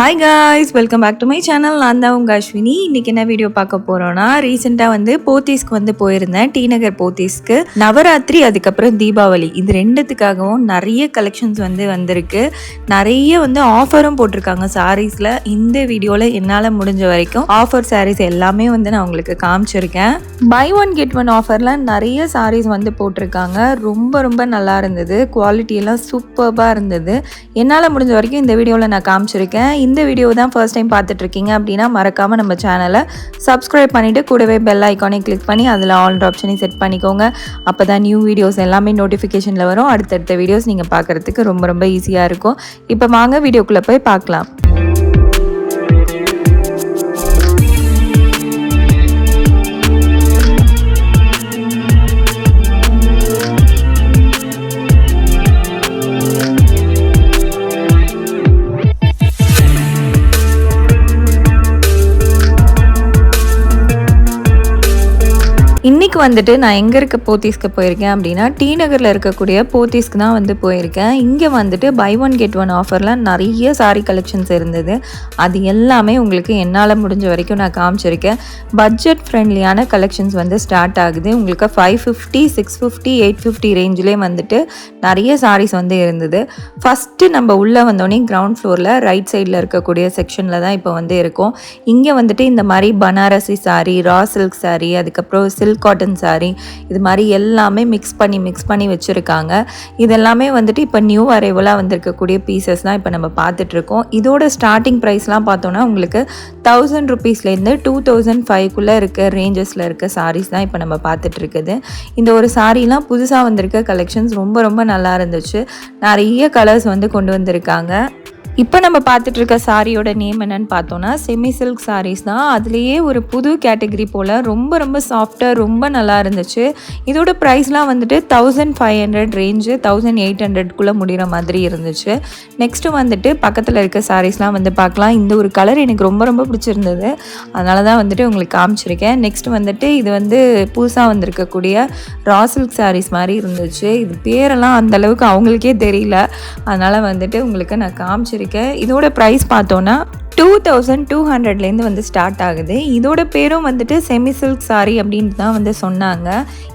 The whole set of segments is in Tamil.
Hi guys welcome back to my channel நான் தான் உங்கள் அஸ்வினி. இன்றைக்கி என்ன வீடியோ பார்க்க போகிறோன்னா ரீசெண்டாக வந்து போத்தீஸ்க்கு வந்து போயிருந்தேன். டி நகர் போத்தீஸ்க்கு. நவராத்திரி அதுக்கப்புறம் தீபாவளி. இது ரெண்டுத்துக்காகவும் நிறைய கலெக்ஷன்ஸ் வந்து வந்திருக்கு. நிறைய வந்து ஆஃபரும் போட்டிருக்காங்க சாரீஸில் இந்த வீடியோவில் என்னால் முடிஞ்ச வரைக்கும் ஆஃபர் சாரீஸ் எல்லாமே வந்து நான் உங்களுக்கு காமிச்சிருக்கேன். பை ஒன் கெட் ஒன் ஆஃபரில் நிறைய சாரீஸ் வந்து போட்டிருக்காங்க. ரொம்ப ரொம்ப நல்லா இருந்தது. குவாலிட்டியெல்லாம் சூப்பர்பாக இருந்தது. என்னால் முடிஞ்ச வரைக்கும் இந்த வீடியோவில் நான் காமிச்சிருக்கேன். இந்த வீடியோ தான் ஃபர்ஸ்ட் டைம் பார்த்துட்ருக்கீங்க அப்படின்னா மறக்காமல் நம்ம சேனலை சப்ஸ்கிரைப் பண்ணிவிட்டு கூடவே பெல் ஐக்கானே கிளிக் பண்ணி அதில் ஆல் ஆப்ஷனையும் செட் பண்ணிக்கோங்க. அப்போ தான் நியூ வீடியோஸ் எல்லாமே நோட்டிஃபிகேஷனில் வரும். அடுத்தடுத்த வீடியோஸ் நீங்கள் பார்க்குறதுக்கு ரொம்ப ரொம்ப ஈஸியாக இருக்கும். இப்போ வாங்க வீடியோக்குள்ளே போய் பார்க்கலாம். வந்துட்டு நான் எங்கே இருக்க போத்தீஸ்க்கு போயிருக்கேன் அப்படின்னா டி நகரில் இருக்கக்கூடிய போத்தீஸ்க்கு தான் வந்து போயிருக்கேன். இங்கே வந்துட்டு பை ஒன் கெட் ஒன் ஆஃபரில் நிறைய சாரீ கலெக்ஷன்ஸ் இருந்தது. அது எல்லாமே உங்களுக்கு என்னால் முடிஞ்ச வரைக்கும் நான் காமிச்சிருக்கேன். பட்ஜெட் ஃப்ரெண்ட்லியான கலெக்ஷன்ஸ் வந்து ஸ்டார்ட் ஆகுது. உங்களுக்கு five fifty six fifty eight fifty ரேஞ்சிலே வந்துட்டு நிறைய சாரீஸ் வந்து இருந்தது. ஃபஸ்ட்டு நம்ம உள்ளே வந்தோடனே கிரவுண்ட் ஃப்ளோரில் ரைட் சைடில் இருக்கக்கூடிய செக்ஷனில் தான் இப்போ வந்து இருக்கும். இங்கே வந்துட்டு இந்த மாதிரி Banarasi sari raw silk sari அதுக்கப்புறம் சில்க் காட்டன் சாரீ இது மாதிரி எல்லாமே மிக்ஸ் பண்ணி மிக்ஸ் பண்ணி வச்சுருக்காங்க. இதெல்லாமே வந்துட்டு இப்போ நியூ அரைவலாக வந்திருக்கக்கூடிய பீசஸ் தான் இப்போ நம்ம பார்த்துட்ருக்கோம். இதோட ஸ்டார்டிங் ப்ரைஸ்லாம் பார்த்தோன்னா உங்களுக்கு தௌசண்ட் ருபீஸ்லேருந்து டூ தௌசண்ட் ஃபைவ்க்குள்ளே இருக்க ரேஞ்சஸில் இருக்க சாரீஸ் தான் இப்போ நம்ம பார்த்துட்ருக்குது. இந்த ஒரு சாரீலாம் புதுசாக வந்திருக்க கலெக்ஷன்ஸ் ரொம்ப ரொம்ப நல்லா இருந்துச்சு. நிறைய கலர்ஸ் வந்து கொண்டு வந்திருக்காங்க. இப்போ நம்ம பார்த்துட்டு இருக்க சாரியோட நேம் என்னன்னு பார்த்தோன்னா செமி சில்க் சாரீஸ் தான். அதுலேயே ஒரு புது கேட்டகரி போல் ரொம்ப ரொம்ப சாஃப்டாக ரொம்ப நல்லா இருந்துச்சு. இதோட ப்ரைஸ்லாம் வந்துட்டு thousand five hundred range thousand eight ஹண்ட்ரட்குள்ளே முடிகிற மாதிரி இருந்துச்சு. நெக்ஸ்ட்டு வந்துட்டு பக்கத்தில் இருக்க சாரீஸ்லாம் வந்து பார்க்கலாம். இந்த ஒரு கலர் எனக்கு ரொம்ப ரொம்ப பிடிச்சிருந்தது. அதனால தான் வந்துட்டு உங்களுக்கு காமிச்சிருக்கேன். நெக்ஸ்ட் வந்துட்டு இது வந்து புதுசாக வந்திருக்கக்கூடிய ரா சில்க் சாரீஸ் மாதிரி இருந்துச்சு. இது பேரெல்லாம் அந்தளவுக்கு அவங்களுக்கே தெரியல. அதனால் வந்துட்டு உங்களுக்கு நான் காமிச்சிருக்கேன். இதோட ப்ரைஸ் பார்த்தோன்னா டூ தௌசண்ட் டூ ஹண்ட்ரட்லேருந்து வந்து ஸ்டார்ட் ஆகுது. இதோட பேரும் வந்துட்டு செமி சில்க் சாரி அப்படின்ட்டு தான் வந்து சொன்னாங்க.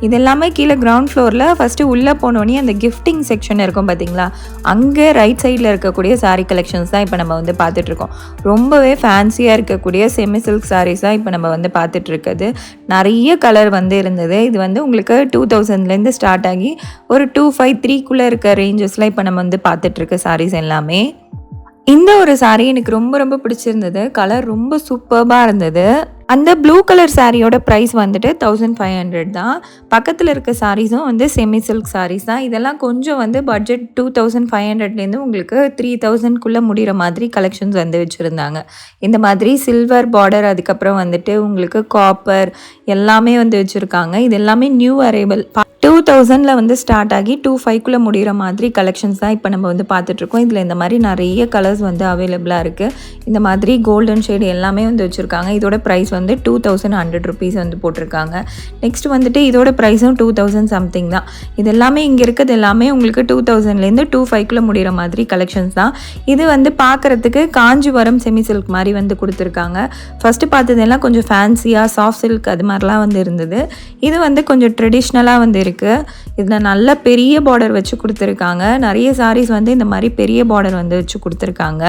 இது எல்லாமே கீழே கிரவுண்ட் ஃப்ளோரில் ஃபஸ்ட்டு உள்ளே போனோடனே அந்த கிஃப்டிங் செக்ஷன் இருக்கும் பார்த்தீங்களா அங்கே ரைட் சைடில் இருக்கக்கூடிய சாரீ கலெக்ஷன்ஸ் தான் இப்போ நம்ம வந்து பார்த்துட்ருக்கோம் ரொம்பவே ஃபேன்சியாக இருக்கக்கூடிய செமி சில்க் சாரீஸ் தான் இப்போ நம்ம வந்து பார்த்துட்ருக்குது நிறைய கலர் வந்து இருந்தது. இது வந்து உங்களுக்கு டூ தௌசண்ட்லேருந்து ஸ்டார்ட் ஆகி ஒரு டூ ஃபைவ் த்ரீக்குள்ளே இருக்க ரேஞ்சஸில் இப்போ நம்ம வந்து பார்த்துட்ருக்க சாரீஸ் எல்லாமே. இந்த ஒரு சாரீ எனக்கு ரொம்ப ரொம்ப பிடிச்சிருந்தது. கலர் ரொம்ப சூப்பர்பாக இருந்தது. அந்த ப்ளூ கலர் சாரியோட ப்ரைஸ் வந்துட்டு தௌசண்ட் ஃபைவ் ஹண்ட்ரட் தான். பக்கத்தில் இருக்க சாரீஸும் வந்து செமி சில்க் சாரீஸ் தான். இதெல்லாம் கொஞ்சம் வந்து பட்ஜெட் டூ தௌசண்ட் ஃபைவ் ஹண்ட்ரட்லேருந்து உங்களுக்கு த்ரீ தௌசண்ட்குள்ளே முடிகிற மாதிரி கலெக்ஷன்ஸ் வந்து வச்சுருந்தாங்க. இந்த மாதிரி சில்வர் பார்டர் அதுக்கப்புறம் வந்துட்டு உங்களுக்கு காப்பர் எல்லாமே வந்து வச்சுருக்காங்க. இது எல்லாமே நியூ அரைவல் டூ தௌசண்டில் வந்து ஸ்டார்ட் ஆகி டூ ஃபைவ்க்குள்ளே முடிகிற மாதிரி கலெக்ஷன்ஸ் தான் இப்போ நம்ம வந்து பார்த்துட்ருக்கோம். இதில் இந்த மாதிரி நிறைய கலர்ஸ் வந்து அவைலபிளாக இருக்குது இந்த மாதிரி கோல்டன் ஷேடு எல்லாமே வந்து வச்சுருக்காங்க. இதோட ப்ரைஸ் வந்து டூ தௌசண்ட் ஹண்ட்ரட் ருபீஸ் வந்து போட்டிருக்காங்க. நெக்ஸ்ட் வந்துட்டு இதோட ப்ரைஸும் டூ தௌசண்ட் சம்திங் தான். இது எல்லாமே இங்கே இருக்கிறது எல்லாமே உங்களுக்கு டூ தௌசண்ட்லேருந்து டூ ஃபைவ்க்குள்ளே முடிகிற மாதிரி கலெக்ஷன்ஸ் தான். இது வந்து பார்க்குறதுக்கு காஞ்சிபுரம் செமி சில்க் மாதிரி வந்து கொடுத்துருக்காங்க. ஃபஸ்ட்டு பார்த்ததெல்லாம் கொஞ்சம் ஃபேன்சியாக சாஃப்ட் சில்க் அது மாதிரிலாம் வந்து இருந்தது. இது வந்து கொஞ்சம் ட்ரெடிஷ்னலாக வந்து இருக்குது இதில் நல்ல பெரிய பார்டர் வச்சு கொடுத்துருக்காங்க. நிறைய சாரீஸ் வந்து இந்த மாதிரி பெரிய பார்டர் வந்து வச்சு கொடுத்துருக்காங்க.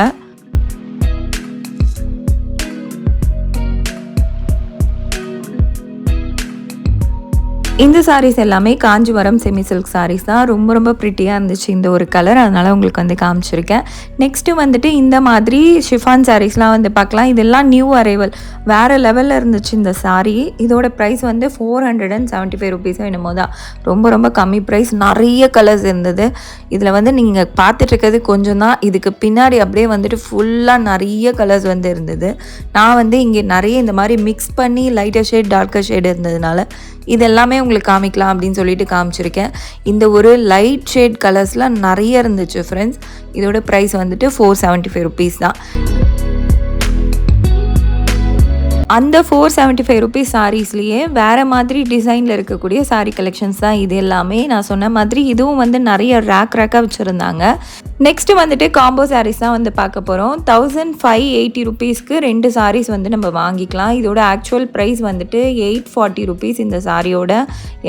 இந்த சாரீஸ் எல்லாமே காஞ்சிபுரம் செமி சில்க் சாரீஸ் தான். ரொம்ப ரொம்ப ப்ரிட்டியாக இருந்துச்சு இந்த ஒரு கலர் அதனால் உங்களுக்கு வந்து காமிச்சிருக்கேன். நெக்ஸ்ட்டு வந்துட்டு இந்த மாதிரி ஷிஃபான் சாரீஸ்லாம் வந்து பார்க்கலாம். இதெல்லாம் நியூ அரைவல் வேறு லெவலில் இருந்துச்சு இந்த சாரீ இதோட ப்ரைஸ் வந்து four hundred and seventy five ருபீஸோ என்னமோ தான். ரொம்ப ரொம்ப கம்மி ப்ரைஸ் நிறைய கலர்ஸ் இருந்தது. இதில் வந்து நீங்கள் பார்த்துட்ருக்கிறது கொஞ்சம் தான். இதுக்கு பின்னாடி அப்படியே வந்துட்டு ஃபுல்லாக நிறைய கலர்ஸ் வந்து இருந்தது. நான் வந்து இங்கே நிறைய இந்த மாதிரி மிக்ஸ் பண்ணி லைட்டர் ஷேட் டார்க்கர் ஷேட் இருந்ததுனால இது எல்லாமே உங்களுக்கு காமிக்கலாம் அப்படின்னு சொல்லிட்டு காமிச்சிருக்கேன். இந்த ஒரு லைட் ஷேட் கலர்ஸ்லாம் நிறைய இருந்துச்சு ஃப்ரெண்ட்ஸ் இதோட ப்ரைஸ் வந்துட்டு ஃபோர் செவன்ட்டி ஃபைவ் ருபீஸ் தான். அந்த ஃபோர் செவன்ட்டி ஃபைவ் ருபீஸ் சாரீஸ்லேயே வேறு மாதிரி டிசைனில் இருக்கக்கூடிய சாரீ கலெக்ஷன்ஸ் தான் இது எல்லாமே. நான் சொன்ன மாதிரி இதுவும் வந்து நிறைய ரேக் ரேக்காக வச்சுருந்தாங்க. நெக்ஸ்ட்டு வந்துட்டு காம்போ சாரீஸ் தான் வந்து பார்க்க போகிறோம் தௌசண்ட் ஃபைவ் எயிட்டி ருபீஸ்க்கு ரெண்டு சாரீஸ் வந்து நம்ம வாங்கிக்கலாம். இதோட ஆக்சுவல் ப்ரைஸ் வந்துட்டு எயிட் ஃபார்ட்டி ருபீஸ் இந்த சாரியோட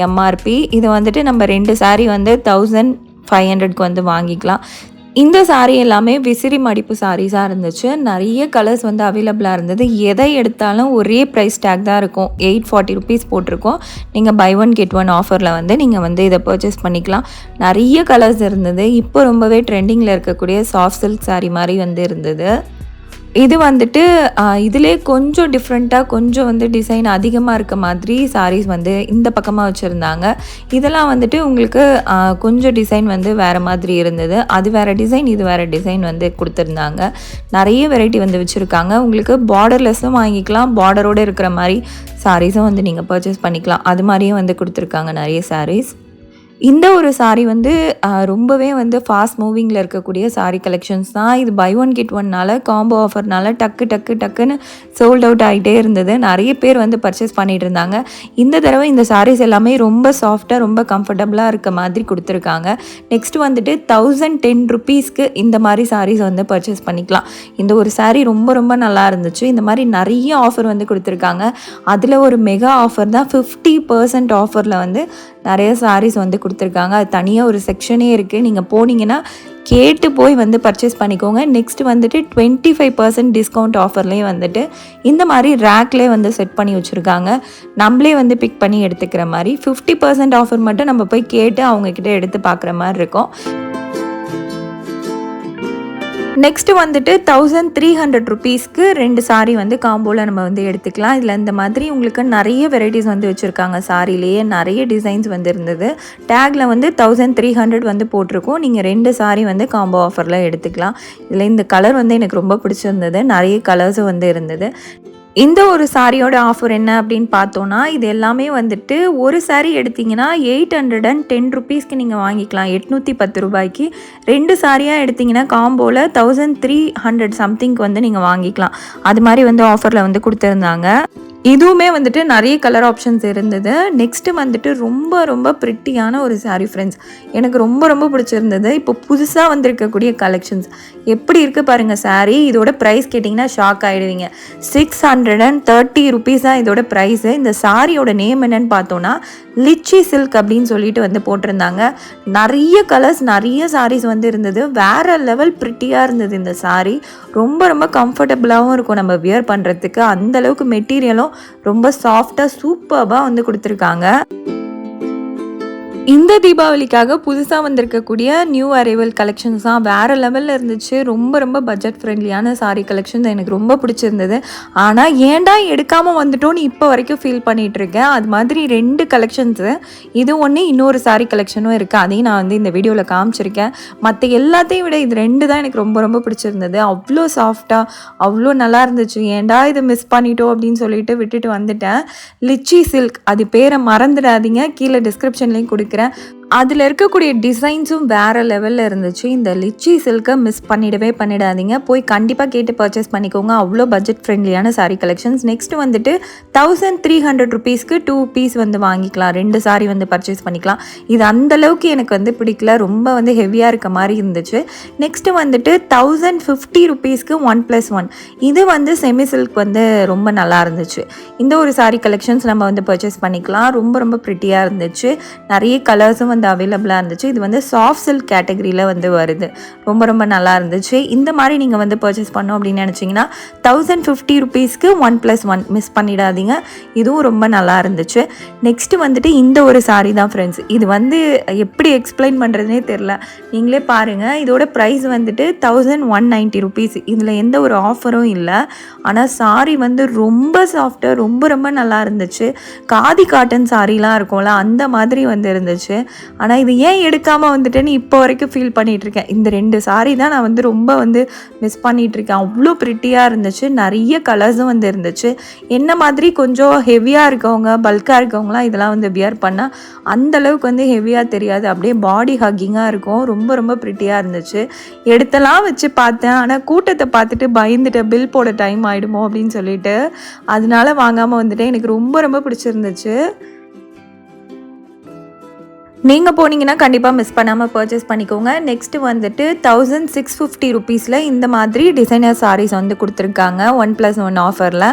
எம்ஆர்பி இது வந்துட்டு நம்ம ரெண்டு சாரீ வந்து தௌசண்ட் ஃபைவ் ஹண்ட்ரட்க்கு வந்து வாங்கிக்கலாம். இந்த சாரீ எல்லாமே விசிறி மடிப்பு சாரீஸாக இருந்துச்சு. நிறைய கலர்ஸ் வந்து அவைலபிளாக இருந்தது. எதை எடுத்தாலும் ஒரே ப்ரைஸ் டேக் தான் இருக்கும். எயிட் ஃபார்ட்டி ருபீஸ் போட்டிருக்கோம். நீங்கள் பை ஒன் கெட் ஒன் ஆஃபரில் வந்து நீங்கள் வந்து இதை பர்ச்சேஸ் பண்ணிக்கலாம். நிறைய கலர்ஸ் இருந்தது. இப்போ ரொம்பவே ட்ரெண்டிங்கில் இருக்கக்கூடிய சாஃப்ட் சில்க் சாரீ மாதிரி வந்து இருந்தது. இது வந்துட்டு இதிலே கொஞ்சம் டிஃப்ரெண்ட்டாக கொஞ்சம் வந்து டிசைன் அதிகமாக இருக்க மாதிரி சாரீஸ் வந்து இந்த பக்கமாக வச்சுருந்தாங்க. இதெல்லாம் வந்துட்டு உங்களுக்கு கொஞ்சம் டிசைன் வந்து வேறு மாதிரி இருந்தது. அது வேறு டிசைன் இது வேறு டிசைன் வந்து கொடுத்துருந்தாங்க. நிறைய வெரைட்டி வந்து வச்சுருக்காங்க. உங்களுக்கு பார்டர்லெஸ்ஸும் வாங்கிக்கலாம். பார்டரோடு இருக்கிற மாதிரி சாரீஸும் வந்து நீங்கள் பர்ச்சேஸ் பண்ணிக்கலாம். அது மாதிரியும் வந்து கொடுத்துருக்காங்க நிறைய சாரீஸ் இந்த ஒரு சாரீ வந்து ரொம்பவே வந்து ஃபாஸ்ட் மூவிங்கில் இருக்கக்கூடிய சாரீ கலெக்ஷன்ஸ் தான். இது பை ஒன் கிட் ஒன்னால காம்போ ஆஃபர்னால டக்கு டக்கு டக்குன்னு சோல்ட் அவுட் ஆகிட்டே இருந்தது. நிறைய பேர் வந்து பர்ச்சேஸ் பண்ணிட்டு இருந்தாங்க. இந்த தடவை இந்த சாரீஸ் எல்லாமே ரொம்ப சாஃப்டாக ரொம்ப கம்ஃபர்டபுளாக இருக்க மாதிரி கொடுத்துருக்காங்க. நெக்ஸ்ட் வந்துட்டு தௌசண்ட் டென் ருபீஸ்க்கு இந்த மாதிரி சாரீஸ் வந்து பர்ச்சேஸ் பண்ணிக்கலாம். இந்த ஒரு சாரீ ரொம்ப ரொம்ப நல்லா இருந்துச்சு. இந்த மாதிரி நிறைய ஆஃபர் வந்து கொடுத்துருக்காங்க. அதில் ஒரு மெகா ஆஃபர் தான் ஃபிஃப்டி பர்சன்ட் ஆஃபரில் வந்து நிறைய சாரீஸ் வந்து கொடுத்துருக்காங்க. அது தனியாக ஒரு செக்ஷனே இருக்குது நீங்கள் போனீங்கன்னா கேட்டு போய் வந்து பர்ச்சேஸ் பண்ணிக்கோங்க. நெக்ஸ்ட் வந்துட்டு டுவெண்ட்டி ஃபைவ் பர்சன்ட் டிஸ்கவுண்ட் ஆஃபர்லேயும் வந்துட்டு இந்த மாதிரி ரேக்லேயே வந்து செட் பண்ணி வச்சுருக்காங்க. நம்மளே வந்து பிக் பண்ணி எடுத்துக்கிற மாதிரி ஃபிஃப்டி பர்சன்ட் ஆஃபர் மட்டும் நம்ம போய் கேட்டு அவங்கக்கிட்ட எடுத்து பார்க்குற மாதிரி இருக்கும். நெக்ஸ்ட் வந்துட்டு தௌசண்ட் த்ரீ ஹண்ட்ரட் ருபீஸ்க்கு ரெண்டு சாரீ வந்து காம்போவில் நம்ம வந்து எடுத்துக்கலாம். இதில் இந்த மாதிரி உங்களுக்கு நிறைய வெரைட்டிஸ் வந்து வச்சுருக்காங்க. சாரிலேயே நிறைய டிசைன்ஸ் வந்து இருந்தது. டேக்கில் வந்து தௌசண்ட் த்ரீ ஹண்ட்ரட் வந்து போட்டிருக்கோம். நீங்கள் ரெண்டு சாரீ வந்து காம்போ ஆஃபரில் எடுத்துக்கலாம். இதில் இந்த கலர் வந்து எனக்கு ரொம்ப பிடிச்சிருந்தது. நிறைய கலர்ஸும் வந்து இருந்தது. இந்த ஒரு சாரியோட ஆஃபர் என்ன அப்படின்னு பார்த்தோன்னா இது எல்லாமே வந்துட்டு ஒரு சாரீ எடுத்தீங்கன்னா எயிட் ஹண்ட்ரட் அண்ட் டென் ருபீஸ்க்கு நீங்கள் வாங்கிக்கலாம். எட்நூற்றி பத்து ரூபாய்க்கு. ரெண்டு சாரியாக எடுத்தீங்கன்னா காம்போவில் தௌசண்ட் த்ரீ ஹண்ட்ரட் சம்திங்க்கு வந்து நீங்கள் வாங்கிக்கலாம். அது மாதிரி வந்து ஆஃபரில் வந்து கொடுத்துருந்தாங்க. இதுவுமே வந்துட்டு நிறைய கலர் ஆப்ஷன்ஸ் இருந்தது. நெக்ஸ்ட்டு வந்துட்டு ரொம்ப ரொம்ப ப்ரிட்டியான ஒரு சாரீ ஃப்ரெண்ட்ஸ் எனக்கு ரொம்ப ரொம்ப பிடிச்சிருந்தது. இப்போ புதுசாக வந்திருக்கக்கூடிய கலெக்ஷன்ஸ் எப்படி இருக்குது பாருங்கள் சாரீ இதோட ப்ரைஸ் கேட்டிங்கன்னா ஷாக் ஆகிடுவீங்க சிக்ஸ் ஹண்ட்ரட் அண்ட் தேர்ட்டி ருபீஸாக இதோட ப்ரைஸு இந்த சாரியோட நேம் என்னன்னு பார்த்தோன்னா லிச்சி சில்க் அப்படின்னு சொல்லிட்டு வந்து போட்டிருந்தாங்க. நிறைய கலர்ஸ் நிறைய சாரீஸ் வந்து இருந்தது. வேற லெவல் ப்ரிட்டியாக இருந்தது இந்த சாரீ ரொம்ப ரொம்ப கம்ஃபர்டபுளாகவும் இருக்கும் நம்ம வியர் பண்ணுறதுக்கு அந்தளவுக்கு மெட்டீரியலும் ரொம்ப சாஃப்டாக சூப்பர்பாக வந்து கொடுத்துருக்காங்க. இந்த தீபாவளிக்காக புதுசாக வந்திருக்கக்கூடிய நியூ அரைவல் கலெக்ஷன்ஸ் தான். வேறு லெவலில் இருந்துச்சு. ரொம்ப ரொம்ப பட்ஜெட் ஃப்ரெண்ட்லியான சாரீ கலெக்ஷன்ஸ் எனக்கு ரொம்ப பிடிச்சிருந்தது. ஆனால் ஏன்டா எடுக்காமல் வந்துட்டோன்னு இப்போ வரைக்கும் ஃபீல் பண்ணிகிட்டு இருக்கேன். அது மாதிரி ரெண்டு கலெக்ஷன்ஸு இது ஒன்று இன்னொரு சாரீ கலெக்ஷனும் இருக்குது அதையும் நான் வந்து இந்த வீடியோவில் காமிச்சிருக்கேன். மற்ற எல்லாத்தையும் விட இது ரெண்டு தான் எனக்கு ரொம்ப ரொம்ப பிடிச்சிருந்தது. அவ்வளோ சாஃப்டாக அவ்வளோ நல்லா இருந்துச்சு. ஏன்டா இதை மிஸ் பண்ணிட்டோம் அப்படின்னு சொல்லிட்டு விட்டுட்டு வந்துட்டேன். லிச்சி சில்க் அது பேரை மறந்துடாதீங்க. கீழே டிஸ்கிரிப்ஷன்லேயும் கொடுக்குறேன். negra அதில் இருக்கக்கூடிய டிசைன்ஸும் வேறு லெவலில் இருந்துச்சு. இந்த லிச்சி சில்கை மிஸ் பண்ணிடவே பண்ணிடாதீங்க. போய் கண்டிப்பாக கேட்டு பர்ச்சேஸ் பண்ணிக்கோங்க. அவ்வளோ பட்ஜெட் ஃப்ரெண்ட்லியான சாரீ கலெக்ஷன்ஸ் நெக்ஸ்ட் வந்துட்டு தௌசண்ட் த்ரீ ஹண்ட்ரட் ருபீஸ்க்கு டூ பீஸ் வந்து வாங்கிக்கலாம். ரெண்டு saree வந்து பர்ச்சேஸ் பண்ணிக்கலாம். இது அந்த அளவுக்கு எனக்கு வந்து பிடிக்கல. ரொம்ப வந்து ஹெவியாக இருக்க மாதிரி இருந்துச்சு. நெக்ஸ்ட்டு வந்துட்டு தௌசண்ட் ஃபிஃப்டி ருபீஸ்க்கு ஒன் ப்ளஸ் ஒன் இது வந்து செமி சில்க் வந்து ரொம்ப நல்லா இருந்துச்சு. இந்த ஒரு சாரீ கலெக்ஷன்ஸ் நம்ம வந்து பர்ச்சேஸ் பண்ணிக்கலாம். ரொம்ப ரொம்ப ப்ரிட்டியாக இருந்துச்சு. நிறைய கலர்ஸும் வந்து அவைலபிளாக இருந்துச்சு. இது வந்து சாஃப்ட் சில்க் கேட்டகரியில் வந்து வருது. ரொம்ப ரொம்ப நல்லா இருந்துச்சு. இந்த மாதிரி நீங்கள் வந்து பர்ச்சேஸ் பண்ணோம் அப்படின்னு நினச்சிங்கன்னா தௌசண்ட் ஃபிஃப்டி ருபீஸ்க்கு ஒன் ப்ளஸ் ஒன் மிஸ் பண்ணிடாதீங்க. இதுவும் ரொம்ப நல்லா இருந்துச்சு. நெக்ஸ்ட்டு வந்துட்டு இந்த ஒரு சாரீ தான் ஃப்ரெண்ட்ஸ் இது வந்து எப்படி எக்ஸ்பிளைன் பண்ணுறதுனே தெரில நீங்களே பாருங்கள் இதோட ப்ரைஸ் வந்துட்டு தௌசண்ட் ஒன் நைன்ட்டி ருபீஸ் இதில் எந்த ஒரு ஆஃபரும் இல்லை. ஆனால் சாரீ வந்து ரொம்ப சாஃப்டாக ரொம்ப ரொம்ப நல்லா இருந்துச்சு. காதி காட்டன் சாரீலாம் இருக்கும்ல அந்த மாதிரி வந்து இருந்துச்சு. ஆனால் இது ஏன் எடுக்காமல் வந்துட்டேன்னு இப்போ வரைக்கும் ஃபீல் பண்ணிகிட்ருக்கேன் இந்த ரெண்டு சாரீ தான் நான் வந்து ரொம்ப வந்து மிஸ் பண்ணிகிட்ருக்கேன் அவ்வளோ ப்ரிட்டியாக இருந்துச்சு. நிறைய கலர்ஸும் வந்து இருந்துச்சு. என்ன மாதிரி கொஞ்சம் ஹெவியாக இருக்கவங்க பல்காக இருக்கவங்களாம் இதெல்லாம் வந்து வியர் பண்ணால் அந்தளவுக்கு வந்து ஹெவியாக தெரியாது. அப்படியே பாடி ஹக்கிங்காக இருக்கும். ரொம்ப ரொம்ப ப்ரிட்டியாக இருந்துச்சு. எடுத்தெல்லாம் வச்சு பார்த்தேன். ஆனால் கூட்டத்தை பார்த்துட்டு பயந்துட்டு பில் போட டைம் ஆகிடுமோ அப்படின்னு சொல்லிட்டு. அதனால வாங்காமல் வந்துட்டேன். எனக்கு ரொம்ப ரொம்ப பிடிச்சிருந்துச்சு. நீங்கள் போனீங்கன்னா கண்டிப்பாக மிஸ் பண்ணாமல் பர்ச்சேஸ் பண்ணிக்கோங்க. நெக்ஸ்ட்டு வந்துட்டு தௌசண்ட் சிக்ஸ் ஃபிஃப்டி ருபீஸில் இந்த மாதிரி டிசைனர் சாரீஸ் வந்து கொடுத்துருக்காங்க ஒன் ப்ளஸ் ஒன் ஆஃபரில்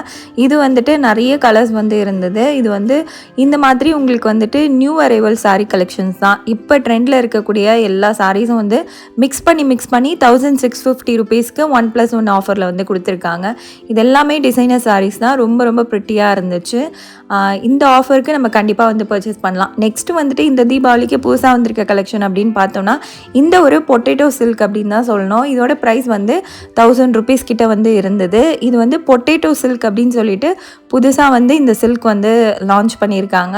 இது வந்துட்டு நிறைய கலர்ஸ் வந்து இருந்தது. இது வந்து இந்த மாதிரி உங்களுக்கு வந்துட்டு நியூ அரைவல் சாரீ கலெக்ஷன்ஸ் தான். இப்போ ட்ரெண்டில் இருக்கக்கூடிய எல்லா சாரீஸும் வந்து மிக்ஸ் பண்ணி மிக்ஸ் பண்ணி தௌசண்ட் சிக்ஸ் ஃபிஃப்டி ருபீஸ்க்கு ஒன் ப்ளஸ் ஒன் ஆஃபரில் வந்து கொடுத்துருக்காங்க. இது எல்லாமே டிசைனர் சாரீஸ் தான். ரொம்ப ரொம்ப ப்ரிட்டியாக இருந்துச்சு. இந்த ஆஃபருக்கு நம்ம கண்டிப்பாக வந்து பர்ச்சேஸ் பண்ணலாம். நெக்ஸ்ட்டு வந்துட்டு இந்த தீபாவளி தீபாவளிக்கு புதுசாக வந்திருக்க கலெக்ஷன் அப்படின்னு பார்த்தோன்னா இந்த ஒரு பொட்டேட்டோ சில்க் அப்படின்னு தான் சொல்லணும். இதோட ப்ரைஸ் வந்து தௌசண்ட் ருபீஸ் கிட்ட வந்து இருந்தது. இது வந்து பொட்டேட்டோ சில்க் அப்படின்னு சொல்லிட்டு புதுசாக வந்து இந்த சில்க் வந்து லான்ச் பண்ணியிருக்காங்க.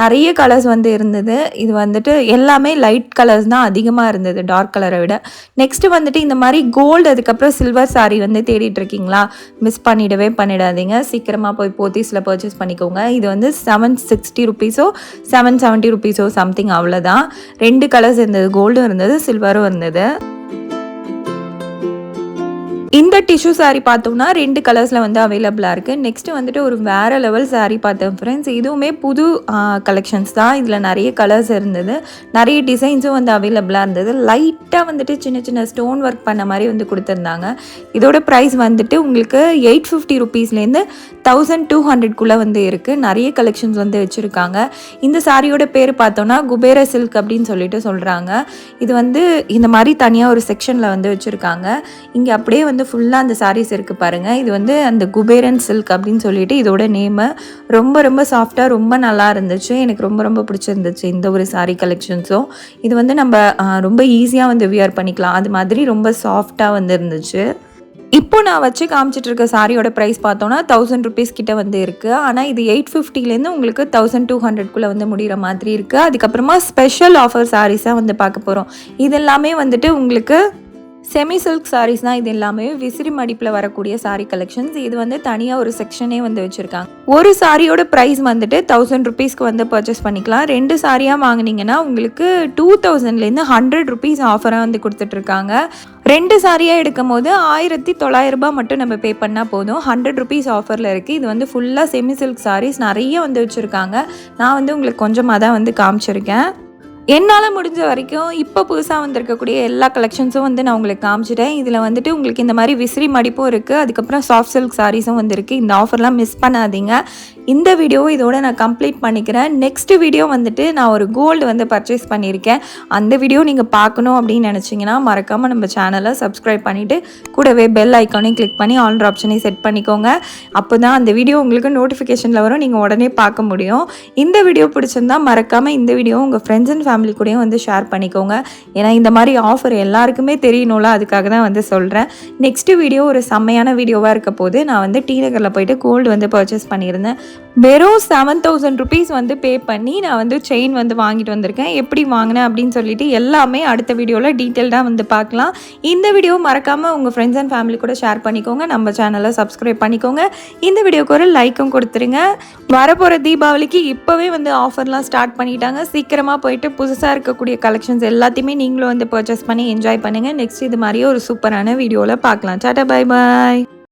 நிறைய கலர்ஸ் வந்து இருந்தது. இது வந்துட்டு எல்லாமே லைட் கலர்ஸ் தான் அதிகமாக இருந்தது டார்க் கலரை விட. நெக்ஸ்ட்டு வந்துட்டு இந்த மாதிரி கோல்டு அதுக்கப்புறம் சில்வர் சாரீ வந்து தேடிட்டு இருக்கீங்களா? மிஸ் பண்ணிடவே பண்ணிடாதீங்க. சீக்கிரமாக போய் போத்தீஸில் பர்ச்சேஸ் பண்ணிக்கோங்க. இது வந்து செவன் சிக்ஸ்டி ருபீஸோ செவன் செவன்ட்டி ருபீஸோ சம்திங் அவ்வளோதான் ரெண்டு கலர்ஸ் இருந்தது கோல்டும் இருந்தது சில்வரும் இருந்தது. இந்த டிஷ்யூ சாரீ பார்த்தோம்னா ரெண்டு கலர்ஸில் வந்து அவைலபிளாக இருக்குது நெக்ஸ்ட்டு வந்துட்டு ஒரு வேறு லெவல் சாரீ பார்த்தேன் ஃப்ரெண்ட்ஸ் இதுவுமே புது கலெக்ஷன்ஸ் தான். இதில் நிறைய கலர்ஸ் இருந்தது. நிறைய டிசைன்ஸும் வந்து அவைலபிளாக இருந்தது. லைட்டாக வந்துட்டு சின்ன சின்ன ஸ்டோன் ஒர்க் பண்ண மாதிரி வந்து கொடுத்துருந்தாங்க. இதோட ப்ரைஸ் வந்துட்டு உங்களுக்கு எயிட் ஃபிஃப்டி ருபீஸ்லேருந்து தௌசண்ட் டூ ஹண்ட்ரட்குள்ளே வந்து இருக்குது நிறைய கலெக்ஷன்ஸ் வந்து வச்சுருக்காங்க. இந்த சாரியோட பேர் பார்த்தோன்னா குபேர சில்க் அப்படின்னு சொல்லிட்டு சொல்கிறாங்க இது வந்து இந்த மாதிரி தனியாக ஒரு செக்ஷனில் வந்து வச்சுருக்காங்க. இங்கே அப்படியே வந்து ஃபுல்லாக அந்த சாரீஸ் இருக்குது பாருங்கள் இது வந்து அந்த குபேரன் சில்க் அப்படின்னு சொல்லிட்டு இதோட நேமு ரொம்ப ரொம்ப சாஃப்டாக ரொம்ப நல்லா இருந்துச்சு. எனக்கு ரொம்ப ரொம்ப பிடிச்சிருந்துச்சு இந்த ஒரு சாரீ கலெக்ஷன்ஸும் இது வந்து நம்ம ரொம்ப ஈஸியாக வந்து வியர் பண்ணிக்கலாம். அது மாதிரி ரொம்ப சாஃப்டாக வந்து இருந்துச்சு. இப்போ நான் வச்சு காமிச்சிட்டு இருக்க சாரியோட ப்ரைஸ் பார்த்தோன்னா தௌசண்ட் ருபீஸ் கிட்ட வந்து இருக்குது ஆனால் இது எயிட் ஃபிஃப்டிலேருந்து உங்களுக்கு தௌசண்ட் டூ ஹண்ட்ரட்குள்ளே வந்து முடிகிற மாதிரி இருக்குது அதுக்கப்புறமா ஸ்பெஷல் ஆஃபர் சாரீஸாக வந்து பார்க்க போகிறோம் இது எல்லாமே வந்துட்டு உங்களுக்கு செமி சில்க் சாரீஸ் தான் இது எல்லாமே. விசிறி மடிப்பில் வரக்கூடிய சாரீ கலெக்ஷன்ஸ் இது வந்து தனியாக ஒரு செக்ஷனே வந்து வச்சுருக்காங்க. ஒரு சாரியோட ப்ரைஸ் வந்துட்டு தௌசண்ட் ருபீஸ்க்கு வந்து பர்ச்சேஸ் பண்ணிக்கலாம். ரெண்டு சாரியாக வாங்கினீங்கன்னா உங்களுக்கு டூ தௌசண்ட்லேருந்து ஹண்ட்ரட் ருபீஸ் ஆஃபராக வந்து கொடுத்துட்ருக்காங்க. ரெண்டு சாரியாக எடுக்கும் போது ஆயிரத்தி தொள்ளாயிரரூபா மட்டும் நம்ம பே பண்ணால் போதும். ஹண்ட்ரட் ருபீஸ் ஆஃபரில் இருக்குது இது வந்து ஃபுல்லாக செமி சில்க் சாரீஸ் நிறைய வந்து வச்சுருக்காங்க. நான் வந்து உங்களுக்கு கொஞ்சமாக தான் வந்து காமிச்சிருக்கேன். என்னால் முடிஞ்ச வரைக்கும் இப்போ புதுசாக வந்திருக்கக்கூடிய எல்லா கலெக்ஷன்ஸும் வந்து நான் உங்களுக்கு காமிச்சிட்டேன். இதில் வந்துட்டு உங்களுக்கு இந்த மாதிரி விசிறி மடிப்பும் இருக்குது அதுக்கப்புறம் சாஃப்ட் சில்க் சாரீஸும் வந்துருக்கு இந்த ஆஃபர்லாம் மிஸ் பண்ணாதீங்க. இந்த வீடியோ இதோட நான் கம்ப்ளீட் பண்ணிக்கிறேன். நெக்ஸ்ட் வீடியோ வந்துட்டு நான் ஒரு கோல்டு வந்து பர்ச்சேஸ் பண்ணியிருக்கேன். அந்த வீடியோ நீங்கள் பார்க்கணும் அப்படின்னு நினச்சிங்கன்னா மறக்காமல் நம்ம சேனலை சப்ஸ்கிரைப் பண்ணிவிட்டு கூடவே பெல் ஐக்கானையும் கிளிக் பண்ணி ஆல்ட்ரு ஆப்ஷனையும் செட் பண்ணிக்கோங்க. அப்போ தான் அந்த வீடியோ உங்களுக்கு நோட்டிஃபிகேஷனில் வரும். நீங்கள் உடனே பார்க்க முடியும். இந்த வீடியோ பிடிச்சிருந்தா மறக்காமல் இந்த வீடியோ உங்கள் ஃப்ரெண்ட்ஸ் அண்ட் ஃபேமிலி கூடயும் வந்து ஷேர் பண்ணிக்கோங்க. ஏன்னா இந்த மாதிரி ஆஃபர் எல்லாருக்குமே தெரியணும்ல அதுக்காக தான் வந்து சொல்கிறேன் நெக்ஸ்ட்டு வீடியோ ஒரு செம்மையான வீடியோவாக இருக்க போது நான் வந்து டி நகரில் போயிட்டு கோல்டு வந்து பர்ச்சேஸ் பண்ணியிருந்தேன். வெறும் செவன் தௌசண்ட் ருபீஸ் வந்து பே பண்ணி நான் வந்து செயின் வந்து வாங்கிட்டு வந்திருக்கேன். எப்படி வாங்கினேன் அப்படின்னு சொல்லிட்டு எல்லாமே அடுத்த வீடியோவில் டீட்டெயில்டாக வந்து பார்க்கலாம். இந்த வீடியோ மறக்காமல் உங்கள் ஃப்ரெண்ட்ஸ் அண்ட் ஃபேமிலி கூட ஷேர் பண்ணிக்கோங்க. நம்ம சேனலை சப்ஸ்கிரைப் பண்ணிக்கோங்க. இந்த வீடியோக்கு ஒரு லைக்கும் கொடுத்துருங்க. வரப்போகிற தீபாவளிக்கு இப்போவே வந்து ஆஃபர்லாம் ஸ்டார்ட் பண்ணிட்டாங்க. சீக்கிரமாக போயிட்டு புதுசாக இருக்கக்கூடிய கலெக்ஷன்ஸ் எல்லாத்தையுமே நீங்களும் வந்து பர்ச்சேஸ் பண்ணி என்ஜாய் பண்ணுங்கள் நெக்ஸ்ட் இது மாதிரியே ஒரு சூப்பரான வீடியோவில் பார்க்கலாம். டாட்டா பாய் பாய்